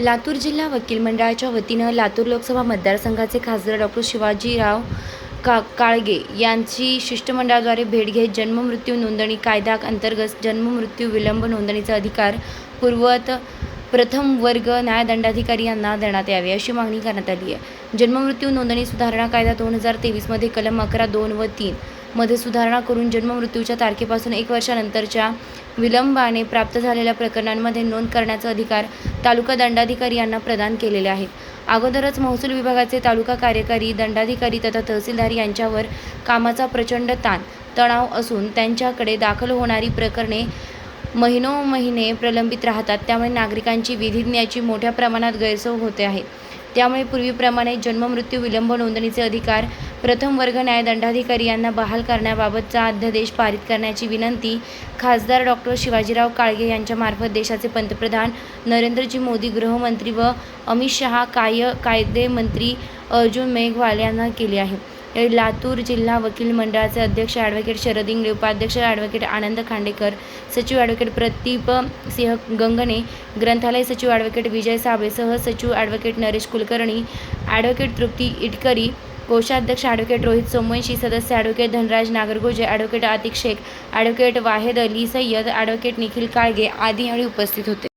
लातूर जिल्हा वकील मंडळाच्या वतीनं लातूर लोकसभा मतदारसंघाचे खासदार डॉक्टर शिवाजीराव का काळगे यांची शिष्टमंडळाद्वारे भेट घेत जन्ममृत्यू नोंदणी कायदा अंतर्गत जन्ममृत्यू विलंब नोंदणीचा अधिकार पूर्वत प्रथम वर्ग न्यायदंडाधिकारी यांना देण्यात यावे अशी मागणी करण्यात आली आहे. जन्ममृत्यू नोंदणी सुधारणा कायदा दोन हजार तेवीसमध्ये कलम अकरा दोन व तीन मध्ये सुधारणा करून जन्ममृत्यूच्या तारखेपासून एक वर्षानंतरच्या विलंबाने प्राप्त झालेल्या प्रकरणांमध्ये नोंद करण्याचा अधिकार तालुका दंडाधिकारी यांना प्रदान केलेले आहेत. अगोदरच महसूल विभागाचे तालुका कार्यकारी दंडाधिकारी तथा तहसीलदार यांच्यावर कामाचा प्रचंड ताण तणाव असून त्यांच्याकडे दाखल होणारी प्रकरणे महिनो महिने प्रलंबित राहतात. त्यामुळे नागरिकांची विधिज्ञाची मोठ्या प्रमाणात गैरसोय होते आहे. त्यामुळे पूर्वीप्रमाणे जन्ममृत्यू विलंब नोंदणीचे अधिकार प्रथम वर्ग न्यायदंडाधिकारी यांना बहाल करण्याबाबतचा अध्यादेश पारित करण्याची विनंती खासदार डॉक्टर शिवाजीराव काळगे यांच्यामार्फत देशाचे पंतप्रधान नरेंद्रजी मोदी गृहमंत्री व अमित शहा काय कायदे मंत्री अर्जुन मेघवाल यांना केली आहे. लातूर जिल्हा वकील मंडळाचे अध्यक्ष ॲडव्होकेट शरद इंगळे उपाध्यक्ष ॲडव्होकेट आनंद खांडेकर सचिव ॲडव्होकेट प्रदीप सिंह गंगणे ग्रंथालय सचिव ॲडव्होकेट विजय साबळे सहसचिव ॲडव्होकेट नरेश कुलकर्णी ॲडव्होकेट तृप्ती इटकरी कोषाध्यक्ष ॲडव्होकेट रोहित सोमवंशी सदस्य advocate Dhanraj Nagargoje advocate Atiq Shaikh advocate Wahed Ali Sayyed advocate Nikhil Kalge आदी यावेळी उपस्थित होते.